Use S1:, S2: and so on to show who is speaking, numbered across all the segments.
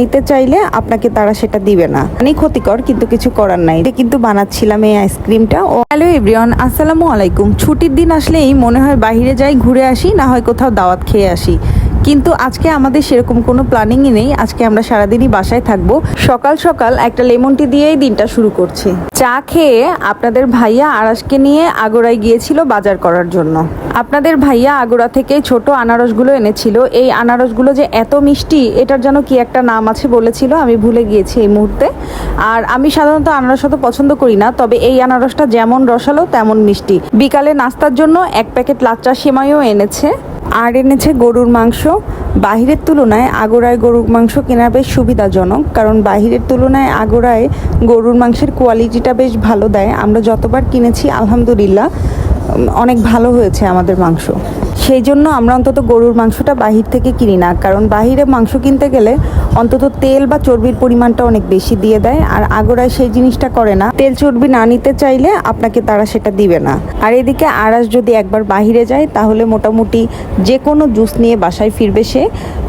S1: নিতে চাইলে আপনাকে তারা সেটা দিবে না। মানে ক্ষতিকর, কিন্তু কিছু করার নাই। এটা কিন্তু বানাচ্ছিলাম এই আইসক্রিমটা। ও, হ্যালো এভরিওয়ান, আসসালামু আলাইকুম। ছুটির দিন আসলেই মনে হয় বাইরে যাই, ঘুরে আসি, না হয় কোথাও দাওয়াত খেয়ে আসি। কিন্তু আজকে আমাদের সেরকম কোনো প্ল্যানিংই নেই। আজকে আমরা সারাদিনই বাসায় থাকব। সকাল সকাল একটা লেমন টি দিয়েই দিনটা শুরু করছি। চা খেয়ে আপনাদের ভাইয়া আড়াসকে নিয়ে আগোড়ায় গিয়েছিল বাজার করার জন্য। আপনাদের ভাইয়া আগোড়া থেকে ছোট আনারসগুলো এনেছিল। এই আনারসগুলো যে এত মিষ্টি, এটার যেন কি একটা নাম আছে বলেছিল, আমি ভুলে গিয়েছি এই মুহূর্তে। আর আমি সাধারণত আনারস অত পছন্দ করি না, তবে এই আনারসটা যেমন রসালো তেমন মিষ্টি। বিকালে নাস্তার জন্য এক প্যাকেট লাচ্চা সেমাইও এনেছে। আর এনেছে গরুর মাংস। বাহিরের তুলনায় আগোড়ায় গরুর মাংস কেনা বেশ সুবিধাজনক, কারণ বাহিরের তুলনায় আগোড়ায় গরুর মাংসের কোয়ালিটিটা বেশ ভালো দেয়। আমরা যতবার কিনেছি, আলহামদুলিল্লাহ অনেক ভালো হয়েছে আমাদের মাংস। সেই জন্য আমরা অন্তত গরুর মাংসটা বাহির থেকে কিনি না। কারণ বাহিরে মাংস কিনতে গেলে অন্তত তেল বা চর্বির পরিমাণটা অনেক বেশি দিয়ে দেয়। আর আগোড়ায় সেই জিনিসটা করে না। তেল চর্বি না নিতে চাইলে আপনাকে তারা সেটা দিবে না। আর এদিকে আড়াস যদি একবার বাহিরে যায়, তাহলে মোটামুটি যে কোনো জুস নিয়ে বাসায় ফিরবে সে।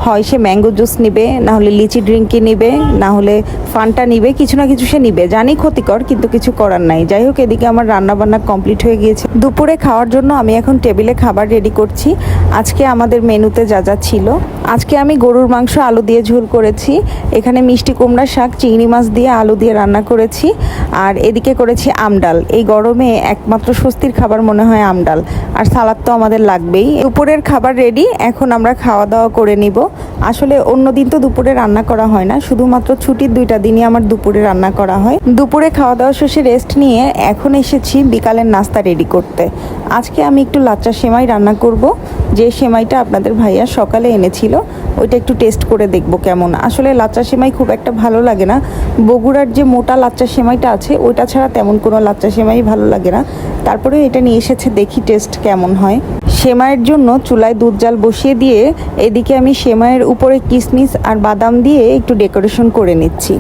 S1: হয় সে ম্যাঙ্গো জুস নিবে, না হলে লিচি ড্রিঙ্কি নিবে, না হলে ফান্টা নিবে, কিছু না কিছু সে নিবে। জানি ক্ষতিকর, কিন্তু কিছু করার নাই। যাই হোক, এদিকে আমার রান্না বান্না কমপ্লিট হয়ে গিয়েছে। দুপুরে খাওয়ার জন্য আমি এখন টেবিলে খাবার রেডি করছি। আজকে আমাদের মেনুতে যা যা ছিল আজকে আমি গরুর মাংস আলু দিয়ে ঝোল করেছি। এখানে মিষ্টি কুমড়া শাক, চিংড়ি মাছ দিয়ে আলু দিয়ে রান্না করেছি। আর এদিকে করেছি আমডাল এই গরমে একমাত্র স্বস্তির খাবার মনে হয় আমডাল আর সালাদ তো আমাদের লাগবেই। দুপুরের খাবার রেডি এখন আমরা খাওয়া দাওয়া করে নিব। আসলে অন্য দিন তো দুপুরে রান্না করা হয় না। শুধুমাত্র ছুটির দুইটা দিনই আমার দুপুরে রান্না করা হয়। দুপুরে খাওয়া দাওয়া শেষে রেস্ট নিয়ে এখন এসেছি বিকালের নাস্তা রেডি করতে। আজকে আমি একটু লাচ্চা সেমাই রান্না করব। যে সেমাইটা আপনাদের ভাইয়া সকালে এনেছিল, ওইটা একটু টেস্ট করে দেখব কেমন। আসলে লাচ্চা সেমাই খুব একটা ভালো লাগে না। বগুড়ার যে মোটা লাচ্চা সেমাইটা আছে, ওইটা ছাড়া তেমন কোনো লাচ্চা সেমাই ভালো লাগে না। তারপরে এটা নিয়ে এসেছে দেখি টেস্ট কেমন হয়। সেমাইয়ের জন্য চুলায় দুধ জাল বসিয়ে দিয়ে এদিকে আমি সেমাইয়ের উপরে কিশমিশ আর বাদাম দিয়ে একটু ডেকোরেশন করে নিচ্ছি।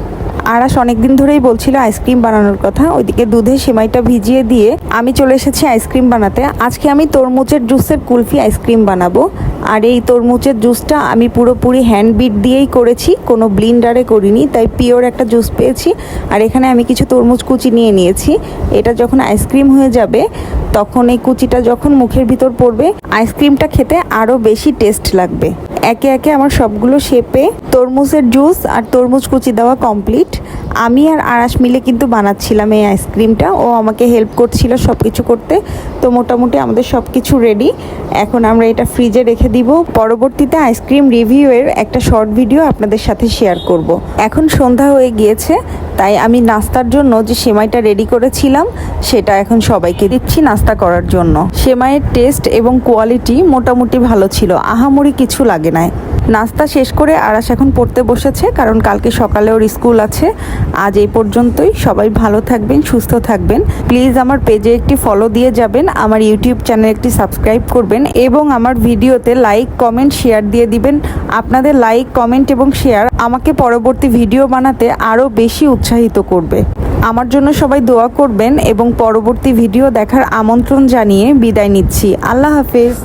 S1: আরাস অনেকদিন ধরেই বলছিল আইসক্রিম বানানোর কথা। ওইদিকে দুধে সেমাইটা ভিজিয়ে দিয়ে আমি চলে এসেছি আইসক্রিম বানাতে। আজকে আমি তরমুজের জুসের কুলফি আইসক্রিম বানাবো। আর এই তরমুজের জুসটা আমি পুরোপুরি হ্যান্ড বিট দিয়েই করেছি, কোনো ব্লিন্ডারে করিনি, তাই পিওর একটা জুস পেয়েছি। আর এখানে আমি কিছু তরমুজ কুচি নিয়ে নিয়েছি। এটা যখন আইসক্রিম হয়ে যাবে, তখন এই কুচিটা যখন মুখের ভিতর পড়বে, আইসক্রিমটা খেতে আরও বেশি টেস্ট লাগবে। একে একে আমার সবগুলো শেপে তরমুজের জুস আর তরমুজ কুচি দেওয়া কমপ্লিট আমি আর আড়াস মিলে কিন্তু বানাচ্ছিলাম এই আইসক্রিমটা। ও আমাকে হেল্প করছিল সব কিছু করতে। তো মোটামুটি আমাদের সব কিছু রেডি এখন আমরা এটা ফ্রিজে রেখে দিব। পরবর্তীতে আইসক্রিম রিভিউয়ের একটা শর্ট ভিডিও আপনাদের সাথে শেয়ার করব। এখন সন্ধ্যা হয়ে গিয়েছে। তাই আমি নাস্তার জন্য যে সেমাইটা রেডি করেছিলাম, সেটা এখন সবাইকে দিচ্ছি নাস্তা করার জন্য। সেমাইয়ের টেস্ট এবং কোয়ালিটি মোটামুটি ভালো ছিল। আহামরি কিছু লাগে না নাস্তা শেষ করে আরাস এখন পড়তে বসেছে, কারণ কালকে সকালে ওর স্কুল আছে। আজ এই পর্যন্তই। সবাই ভালো থাকবেন, সুস্থ থাকবেন। প্লিজ আমার পেজে একটি ফলো দিয়ে যাবেন, আমার ইউটিউব চ্যানেল একটি সাবস্ক্রাইব করবেন, এবং আমার ভিডিওতে লাইক কমেন্ট শেয়ার দিয়ে দিবেন। আপনাদের লাইক কমেন্ট এবং শেয়ার আমাকে পরবর্তী ভিডিও বানাতে আরও বেশি উৎসাহিত করবে। আমার জন্য সবাই দোয়া করবেন এবং পরবর্তী ভিডিও দেখার আমন্ত্রণ জানিয়ে বিদায় নিচ্ছি। আল্লাহ হাফেজ।